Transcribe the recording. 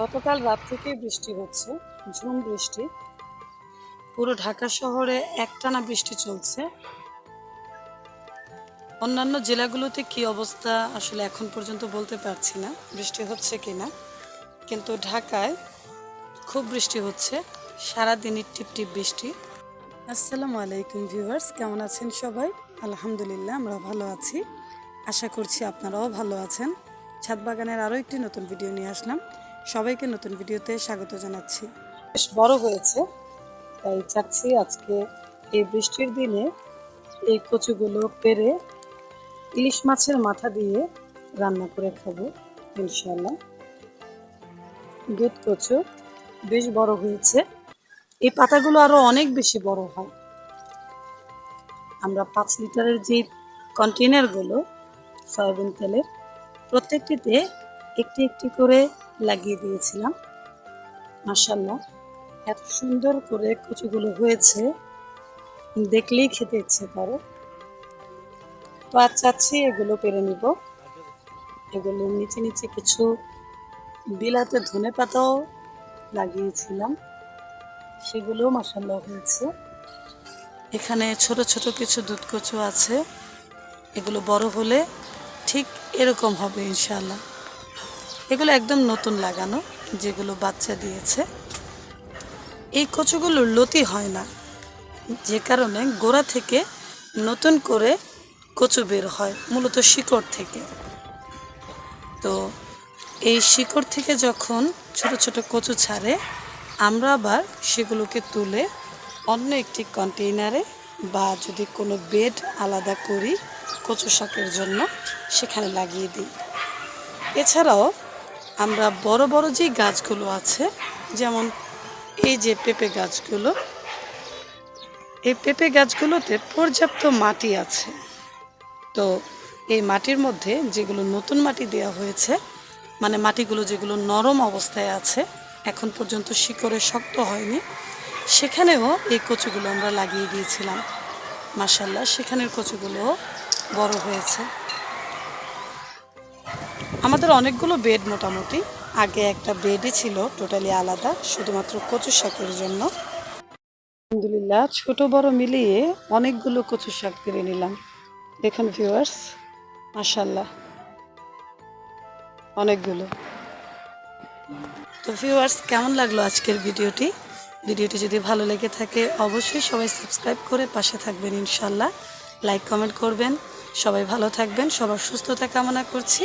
গতকাল রাত থেকেই বৃষ্টি হচ্ছে, ঝুম বৃষ্টি। পুরো ঢাকা শহরে একটানা বৃষ্টি চলছে। অন্যান্য জেলাগুলোতে কি অবস্থা আসলে এখন পর্যন্ত বলতে পারছি না, বৃষ্টি হচ্ছে কিনা। কিন্তু ঢাকায় খুব বৃষ্টি হচ্ছে সারাদিনই টিপ টিপ বৃষ্টি। আসসালামু আলাইকুম ভিউয়ার্স, কেমন আছেন সবাই? আলহামদুলিল্লাহ আমরা ভালো আছি। আশা করছি আপনারাও ভালো আছেন। ছাদ বাগানের আরও একটি নতুন ভিডিও নিয়ে আসলাম। সবাইকে নতুন ভিডিওতে স্বাগত জানাচ্ছি। বেশ বড় হয়েছে, তাই চাচ্ছি আজকে এই বৃষ্টির দিনে এই কচুগুলো পেরে ইলিশ মাছের মাথা দিয়ে রান্না করে খাব ইনশাল্লাহ দুধ কচু বেশ বড় হয়েছে। এই পাতাগুলো আরও অনেক বেশি বড় হয়। আমরা পাঁচ লিটারের যে কন্টেনারগুলো সয়াবিন তেলের, প্রত্যেকটিতে একটি একটি করে লাগিয়ে দিয়েছিলাম। মাসাল্লাহ এত সুন্দর করে কচুগুলো হয়েছে। দেখলেই খেতে ইচ্ছে করে। তো আজ চাচ্ছি এগুলো পেরে নিব। এগুলো নিচে নিচে কিছু বিলাতে ধনে পাতাও লাগিয়েছিলাম। সেগুলো মাসাল্লাহ হয়েছে। এখানে ছোট ছোট কিছু দুধ কচু আছে। এগুলো বড় হলে ঠিক এরকম হবে ইনশাল্লাহ এগুলো একদম নতুন লাগানো, যেগুলো বাচ্চা দিয়েছে। এই কচুগুলোর লতি হয় না, যে কারণে গোড়া থেকে নতুন করে কচু বের হয়, মূলত শিকড় থেকে। তো এই শিকড় থেকে যখন ছোট ছোট কচু ছাড়ে, আমরা আবার সেগুলোকে তুলে অন্য একটি কন্টেইনারে বা যদি কোনো বেড আলাদা করি কচু শাকের জন্য, সেখানে লাগিয়ে দিই। এছাড়াও আমরা বড় বড় যে গাছগুলো আছে, যেমন এই যে পেঁপে গাছগুলো, এই পেঁপে গাছগুলোতে পর্যাপ্ত মাটি আছে। তো এই মাটির মধ্যে যেগুলো নতুন মাটি দেওয়া হয়েছে মানে মাটিগুলো যেগুলো নরম অবস্থায় আছে, এখন পর্যন্ত শিকড়ে শক্ত হয়নি, সেখানেও এই কচুগুলো আমরা লাগিয়ে দিয়েছিলাম। মাসাল্লাহ সেখানের কচুগুলো বড় হয়েছে। আমাদের অনেকগুলো বেড মোটামুটি। আগে একটা বেডই ছিল টোটালি আলাদা, শুধুমাত্র কচু শাকের জন্য। আলহামদুলিল্লাহ, ছোট বড় মিলিয়ে অনেকগুলো কচু শাক পেরে নিলাম। দেখুন ভিউয়ার্স মাসাল্লাহ অনেকগুলো। তো ভিউয়ার্স কেমন লাগল আজকের ভিডিওটি? ভিডিওটি যদি ভালো লেগে থাকে, অবশ্যই সবাই সাবস্ক্রাইব করে পাশে থাকবেন ইনশাল্লাহ লাইক কমেন্ট করবেন। সবাই ভালো থাকবেন। সবার সুস্থতা কামনা করছি।